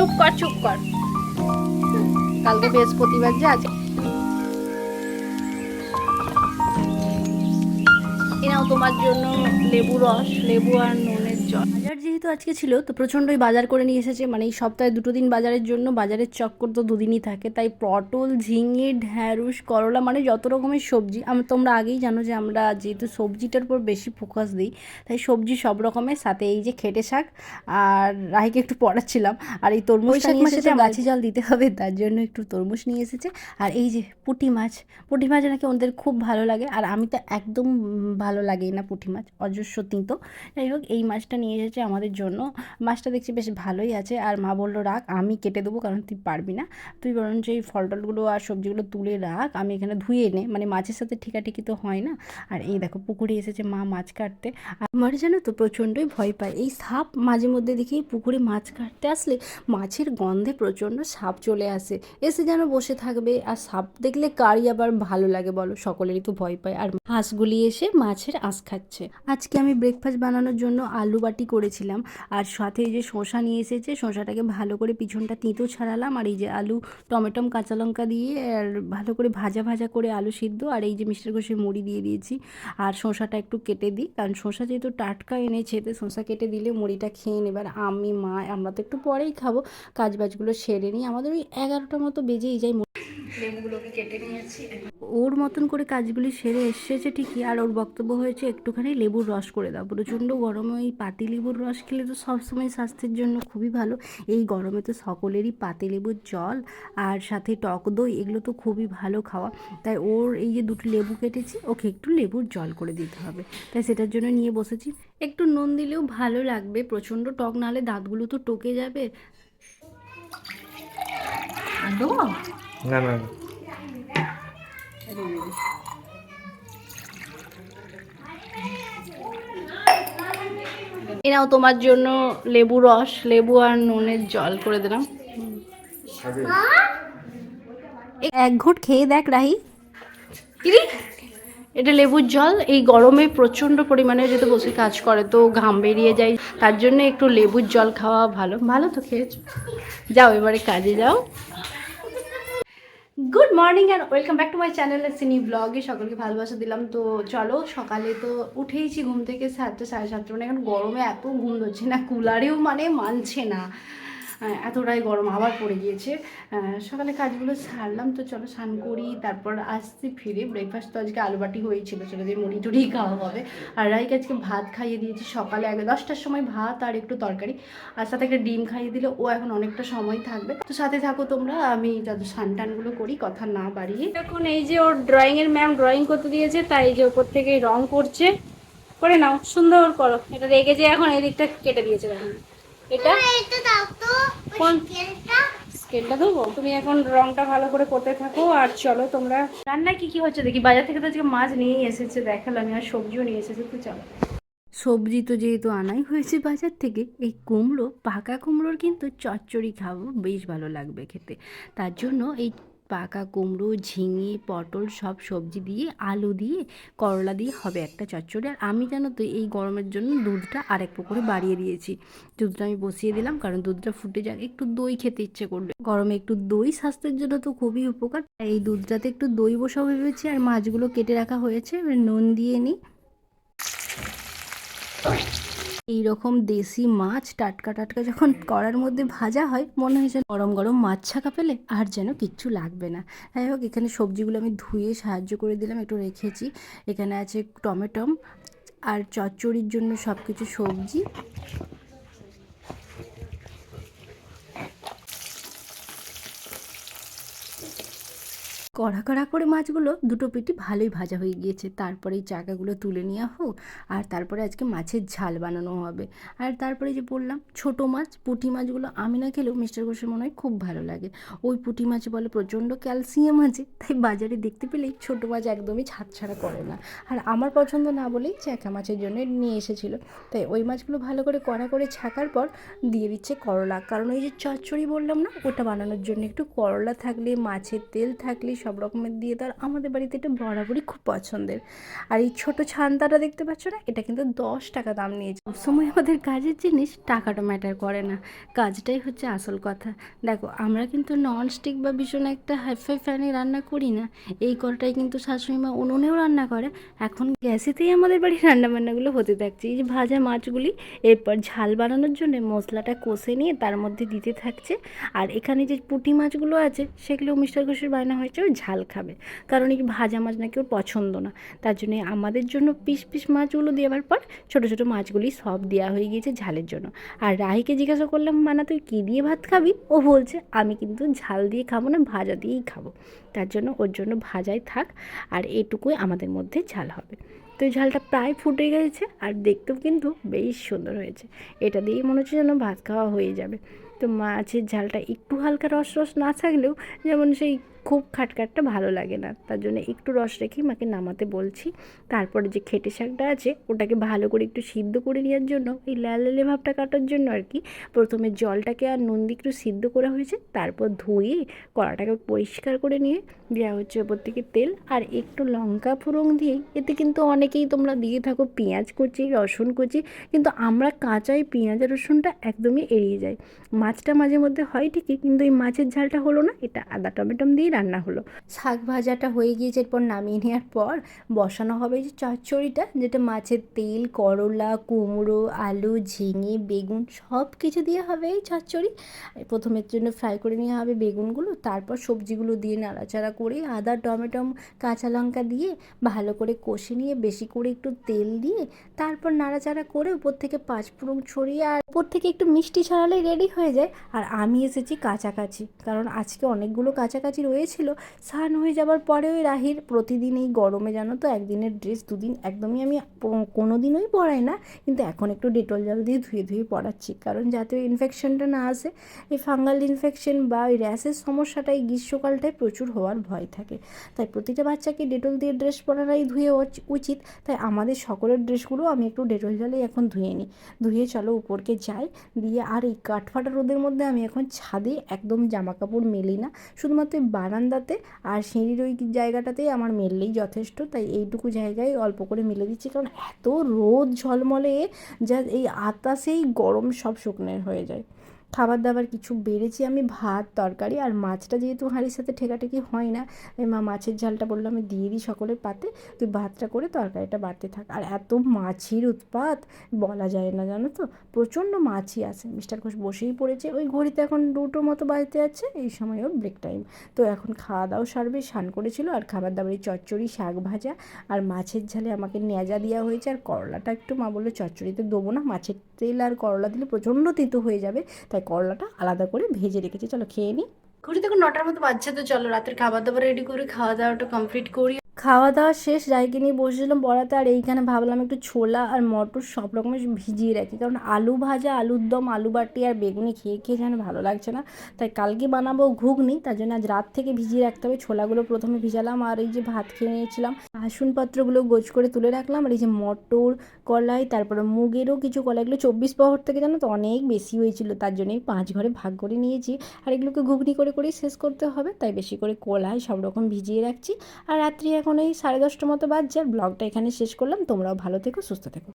চুপ কর চুপ কর। কালকে বৃহস্পতিবার যে আছে এনাও তোমার জন্য লেবু রস, লেবু আর যেহেতু আজকে ছিল তো প্রচণ্ডই বাজার করে নিয়ে এসেছে। মানে এই সপ্তাহে দুটো দিন বাজারের জন্য বাজারের চক্কর তো দুদিনই থাকে। তাই পটল ঝিঙে ঢ্যাঁড়স করলা মানে যত রকমের সবজি আমি তোমরা আগেই জানো যে আমরা যেহেতু সবজিটার উপর বেশি ফোকাস দিই তাই সবজি সব রকমের সাথে এই যে খেটে শাক আর রাহিকে একটু পড়াচ্ছিলাম। আর এই তরমুজ শাক মাসে তো গাছে জল দিতে হবে তার জন্য একটু তরমুজ নিয়ে এসেছে। আর এই যে পুঁটি মাছ পুঁটি মাছ নাকি ওদের খুব ভালো লাগে। আর আমি তো একদম ভালো লাগেই না পুঁটি মাছ অজস্র তিঁতো। যাই হোক এই মাছটা নিয়ে এসেছে আমাদের জন্য। মাছটা দেখছি বেশ ভালোই আছে। আর মা বলল, রাখ, আমি কেটে দেবো, কারণ তুই পারবি না। তুই বরঞ্চ এই ফল টলগুলো আর সবজিগুলো তুলে রাখ। আমি এখানে ধুয়ে নে। মানে মাছের সাথে ঠিকাঠিকি তো হয় না? আর এই দেখো, পুকুরে এসেছে মা মাছ কাটতে। আর আমার জানো তো প্রচণ্ডই ভয় পায়। এই সাপ মাঝে মধ্যে দেখি পুকুরে মাছ কাটতে আসলে মাছের গন্ধে প্রচণ্ড সাপ চলে আসে। এসে যেন বসে থাকবে। আর সাপ দেখলে কারই আবার ভালো লাগে বলো? সকলেরই তো ভয় পায়। আর হাঁসগুলি এসে মাছের আঁশ খাচ্ছে। আজকে আমি ব্রেকফাস্ট বানানোর জন্য আলু বাটি করেছিলাম। আর সাথে এই যে শসা নিয়ে এসেছে, শসাটাকে ভালো করে পিছনটা তিঁতো ছাড়ালাম। আর এই যে আলু, টমেটম, কাঁচা লঙ্কা দিয়ে আর ভালো করে ভাজা ভাজা করে আলু সিদ্ধ। আর এই যে মিষ্টার ঘষে মুড়ি দিয়ে দিয়েছি। আর শসাটা একটু কেটে দিই, কারণ শসা যেহেতু টাটকা এনেছে, তো শসা কেটে দিলে মুড়িটা খেয়ে নেবে। আর আমি, মা, আমরা তো একটু পরেই খাব। কাজ বাজগুলো সেরে নিই। আমাদের ওই এগারোটার মতো বেজেই যায় লেবুগুলোকে কেটে নিয়েছি। ওর মতন করে কাজগুলি সেরে এসেছে ঠিকই আর ওর বক্তব্য হয়েছে একটুখানি লেবুর রস করে দাও। প্রচণ্ড গরমে ওই পাতি লেবুর রস খেলে তো সবসময় স্বাস্থ্যের জন্য খুবই ভালো। এই গরমে তো সকলেরই পাতি লেবুর জল আর সাথে টক দই এগুলো তো খুবই ভালো খাওয়া। তাই ওর এই যে দুটো লেবু কেটেছি ওকে একটু লেবুর জল করে দিতে হবে। তাই সেটার জন্য নিয়ে বসেছি। একটু নুন দিলেও ভালো লাগবে প্রচণ্ড টক নাহলে দাঁতগুলো তো টকে যাবে। দেবো? না না। এনাও তোমার জন্য লেবু রস লেবু আর নুনের জল করে দিলাম। এক ঘুট খেয়ে দেখ রাহি। এটা লেবুর জল এই গরমে প্রচণ্ড পরিমাণে যেহেতু বসে কাজ করে তো ঘাম বেরিয়ে যায় তার জন্য একটু লেবুর জল খাওয়া ভালো। ভালো তো খেয়েছো। যাও এবারে কাজে যাও। Good morning and welcome back to my channel সিনি ব্লগে সকলকে ভালোবাসা দিলাম। তো চলো, সকালে তো উঠেইছি ঘুম থেকে সাতটা, সাড়ে সাতটা। মানে এখন গরমে এত ঘুম ধরছে না, কুলারেও মানে মানছে না। এতটাই গরম আবার পড়ে গিয়েছে। সকালে কাজগুলো সারলাম তো চলো স্নান করি তারপর আসছি ফিরে। ব্রেকফাস্ট তো আজকে আলুবাটি হয়েছিল চলো দিয়ে মুড়ি টুড়ি খাওয়া হবে। আর রাইকে আজকে ভাত খাইয়ে দিয়েছি সকালে আগে দশটার সময় ভাত আর একটু তরকারি। আর সাথে একটা ডিম খাইয়ে দিলে ও এখন অনেকটা সময় থাকবে। তো সাথে থাকো তোমরা আমি যত স্নান টানগুলো করি কথা না বাড়িয়ে। এখন এই যে ওর ড্রয়িংয়ের ম্যাম ড্রয়িং করতে দিয়েছে তাই যে ওপর থেকে রং করছে। করে নাও সুন্দর করো। এটা রেখে যে এখন এই দিকটা কেটে দিয়েছে দেখুন। এটা? কোন স্কেলটা দেবো তুমি এখন রংটা ভালো করে করতে থাকো আর চলো তোমরা। রান্নায় কি কি হচ্ছে দেখি? বাজার থেকে তো আজকে মাছ নিয়েই এসেছে দেখালাম আর সবজিও নিয়ে এসেছে, তো চলো। সবজি তো যেহেতু আনাই হয়েছে বাজার থেকে, এই কুমড়ো, পাকা কুমড়োর কিন্তু চচ্চড়ি খাব, বেশ ভালো লাগবে খেতে। তার জন্য এই পাকা কুমড়ো, ঝিঙে, পটল সব সবজি দিয়ে, আলু দিয়ে, করলা দিয়ে হবে একটা চচ্চড়ি। আর আমি জানো তো এই গরমের জন্য দুধটা আর এক করে বাড়িয়ে দিয়েছি। দুধটা আমি বসিয়ে দিলাম কারণ দুধটা ফুটে যাক, একটু দই খেতে ইচ্ছে করবে। গরমে একটু দই স্বাস্থ্যের জন্য তো খুবই উপকার। এই দুধটাতে একটু দই বসাবো ভেবেছি আর মাছগুলো কেটে রাখা হয়েছে নুন দিয়ে নিই। এই রকম দেশি মাছ টাটকা টাটকা যখন কড়ার মধ্যে ভাজা হয় মনে হয় যেন গরম গরম মাছ ছাকা পেলে আর যেন কিচ্ছু লাগবে না। যাই হোক এখানে সবজিগুলো আমি ধুয়ে সাহায্য করে দিলাম একটু রেখেছি। এখানে আছে টমেটম আর চচ্চড়ির জন্য সব কিছু সবজি। কড়া কড়া করে মাছগুলো দুটো পেটি ভালোই ভাজা হয়ে গিয়েছে। তারপরে এই চাকাগুলো তুলে নেওয়া হোক, আর তারপরে আজকে মাছের ঝাল বানানো হবে। আর তারপরে যে বললাম, ছোট মাছ, পুঁটি মাছগুলো আমি না খেলেও মিস্টার ঘোষের মনে হয় খুব ভালো লাগে। ওই পুঁটি মাছ বলে প্রচণ্ড ক্যালসিয়াম আছে, তাই বাজারে দেখতে পেলেই ছোট মাছ একদমই ছাড়ছাড়া করে না। আর আমার পছন্দ না বলেই চ্যাকা মাছের জন্য নিয়ে এসেছিল। তাই ওই মাছগুলো ভালো করে কড়া করে ছাকার পর দিয়ে দিচ্ছে করলা। কারণ ওই যে চচ্চড়ি বললাম না, ওটা বানানোর জন্য একটু করলা থাকলে, মাছের তেল থাকলে সব রকমের দিয়ে তো আর আমাদের বাড়িতে এটা বরাবরই খুব পছন্দের। আর এই ছোট ছান্তাটা দেখতে পাচ্ছ না? এটা কিন্তু দশ টাকা দাম নিয়েছে সময় আমাদের কাজের জিনিস টাকাটা ম্যাটার করে না। কাজটাই হচ্ছে আসল কথা। দেখো, আমরা কিন্তু ননস্টিক বা ভীষণ একটা হাইফাই ফ্যানে রান্না করি না। এই কড়াটাই কিন্তু শাশুড়ি মা উনুনেও রান্না করে। এখন গ্যাসেতেই আমাদের বাড়ির রান্নাবান্নাগুলো হতে থাকছে। এই যে ভাজা মাছগুলি, এরপর ঝাল বানানোর জন্য মশলাটা কষে নিয়ে তার মধ্যে দিতে থাকছে। আর এখানে যে পুঁটি মাছগুলো আছে, সেগুলো মিস্টার ঘোষের বায়না হয়েছে। ঝাল খাবে। কারণ এই ভাজা মাছ নাকি ওর পছন্দ না। তার জন্য আমাদের জন্য পিস পিস মাছগুলো দেওয়ার পর ছোটো ছোটো মাছগুলি সব দেওয়া হয়ে গিয়েছে ঝালের জন্য। আর রাহিকে জিজ্ঞাসা করলাম, মানা, তুই কী দিয়ে ভাত খাবি? ও বলছে, আমি কিন্তু ঝাল দিয়ে খাব না, ভাজা দিয়েই খাব। তার জন্য ওর জন্য ভাজাই থাক, আর এটুকুই আমাদের মধ্যে ঝাল হবে। তো ঝালটা প্রায় ফুটে গেছে, আর দেখতেও কিন্তু বেশ সুন্দর হয়েছে। এটা দিয়েই মনে হচ্ছে যেন ভাত খাওয়া হয়ে যাবে। তো মাছের ঝালটা একটু হালকা রস রস না থাকলেও যেমন সেই খুব খাটখাটটা ভালো লাগে না। তার জন্য একটু রস রেখেই মাকে নামাতে বলছি। তারপরে যে খেটে শাকটা আছে, ওটাকে ভালো করে একটু সিদ্ধ করে নেওয়ার জন্য, এই লাল লালে ভাবটা কাটার জন্য আর কি, প্রথমে জলটাকে আর নুন দিয়ে একটু সিদ্ধ করা হয়েছে, তারপর ধুয়ে কড়াটাকে পরিষ্কার করে নিয়ে দেওয়া হচ্ছে ওপর থেকে তেল, আর একটু লঙ্কা ফোড়ন দিয়েই এতে কিন্তু অনেকেই তোমরা দিয়ে থাকো পেঁয়াজ কুচি, রসুন কুচি, কিন্তু আমরা কাঁচাই পেঁয়াজ রসুনটা একদমই এড়িয়ে যাই। মাছটা মাঝে মধ্যে হয় ঠিকই, কিন্তু এই মাছের ঝালটা হলো না, এটা আদা টমেটম দিয়েই রান্না হলো। শাক ভাজাটা হয়ে গিয়েছে এরপর নামিয়ে নেওয়ার পর বসানো হবে যে চচ্চড়িটা, যেটা মাছের তেল, করলা, কুমড়ো, আলু, ঝিঙে, বেগুন সব কিছু দিয়ে হবে এই চচ্চড়ি। প্রথমের জন্য ফ্রাই করে নেওয়া হবে বেগুনগুলো, তারপর সবজিগুলো দিয়ে নাড়াচাড়া করে আদা, টমেটো, কাঁচা লঙ্কা দিয়ে ভালো করে কষে নিয়ে বেশি করে একটু তেল দিয়ে তারপর নাড়াচাড়া করে উপর থেকে পাঁচফোড়ন ছড়িয়ে আর উপর থেকে একটু মিষ্টি ছড়ালে রেডি হয়ে যায়। আর আমি এসেছি কাছাকাছি। কারণ আজকে অনেকগুলো কাছাকাছি রয়েছিল, স্নান হয়ে যাবার পরে ওই রাহির প্রতিদিন এই গরমে জানো তো একদিনের ড্রেস দুদিন একদমই আমি কোনো দিনই পরাই না। কিন্তু এখন একটু ডেটল জল দিয়ে ধুয়ে ধুয়ে পরাচ্ছি। কারণ যাতে ওই ইনফেকশনটা না আসে, এই ফাঙ্গাল ইনফেকশন বা ওই র্যাশের সমস্যাটা এই গ্রীষ্মকালটায় প্রচুর হওয়ার ভয় থাকে। তাই প্রতিটা বাচ্চাকে ডেটল দিয়ে ড্রেস পরাটাই ধুয়ে উচ- উচিত। তাই আমাদের সকলের ড্রেসগুলো আমি একটু ডেটল জলে এখন ধুয়ে নিই। ধুয়ে চলো উপরকে যাই, দিয়ে আর এই কাঠফাটা রোদের মধ্যে আমি এখন ছাদে একদম জামা কাপড় মেলি না। শুধুমাত্র বারান্দাতে আর সিঁড়ির ওই জায়গাটাতেই আমার মেললেই যথেষ্ট। তাই এইটুকু জায়গায় অল্প করে মেলে দিচ্ছি। কারণ এত রোদ ঝলমলে, যা এই আতাসেই গরম সব শুকনের হয়ে যায়। খাবার দাবার কিছু বেড়েছি, আমি ভাত, তরকারি আর মাছটা যেহেতু হাঁড়ির সাথে ঠেকাঠেকি হয় না মা মাছের ঝালটা বলল, আমি দিয়ে দিই সকলের পাতে, তুই ভাতটা করে তরকারিটা বাড়তে থাক। আর এত মাছির উৎপাত, বলা যায় না, জানো তো? প্রচণ্ড মাছি আসে মিস্টার ঘোষ বসেই পড়েছে, ওই ঘড়িতে এখন দুটো মতো বাড়িতে আছে এই সময় ওর ব্রেক টাইম তো এখন খাওয়া দাওয়া সারবে, স্নান করেছিল আর খাবার দাবারে চচ্চড়ি, শাক ভাজা আর মাছের ঝালে আমাকে নেজা দেওয়া হয়েছে। আর করলাটা একটু মা বলল চচ্চড়িতে দেবো না, মাছের তেল আর করলা দিলে প্রচণ্ড তিতো হয়ে যাবে, তাই করলাটা আলাদা করে ভেজে রেখেছি। চলো খেয়ে নিই ঘুরি দেখুন নটার মতো বাচ্চা তো চলো রাতের খাবার দাবার রেডি করে খাওয়া দাওয়াটা কমপ্লিট করি খাওয়া দাওয়া শেষ রাইকে নিয়ে বসেছিলাম পড়াতে আর এইখানে ভাবলাম একটু ছোলা আর মটর সব রকমের ভিজিয়ে রাখি। কারণ আলু ভাজা, আলুর দম, আলু বাটি আর বেগুনি খেয়ে খেয়ে যেন ভালো লাগছে না। তাই কালকে বানাবো ঘুগনি, তার জন্য আজ রাত থেকে ভিজিয়ে রাখতে হবে। ছোলাগুলো প্রথমে ভিজালাম আর এই যে ভাত খেয়ে নিয়েছিলাম। বাসনপত্রগুলো গোছ করে তুলে রাখলাম আর এই যে মটর, কলাই, তারপরে মুগেরও কিছু কলাই। এগুলো চব্বিশ প্রহর থেকে জানো তো অনেক বেশি হয়েছিল, তার জন্যই পাঁচ ঘরে ভাগ করে নিয়েছি। আর এগুলোকে ঘুগনি করে, করেই শেষ করতে হবে। তাই বেশি করে কলাই সব রকম ভিজিয়ে রাখছি। আর রাত্রি এখন এই সাড়ে দশটা মতো বাজছে। আর ব্লগটা এখানে শেষ করলাম। তোমরাও ভালো থেকো, সুস্থ থেকো।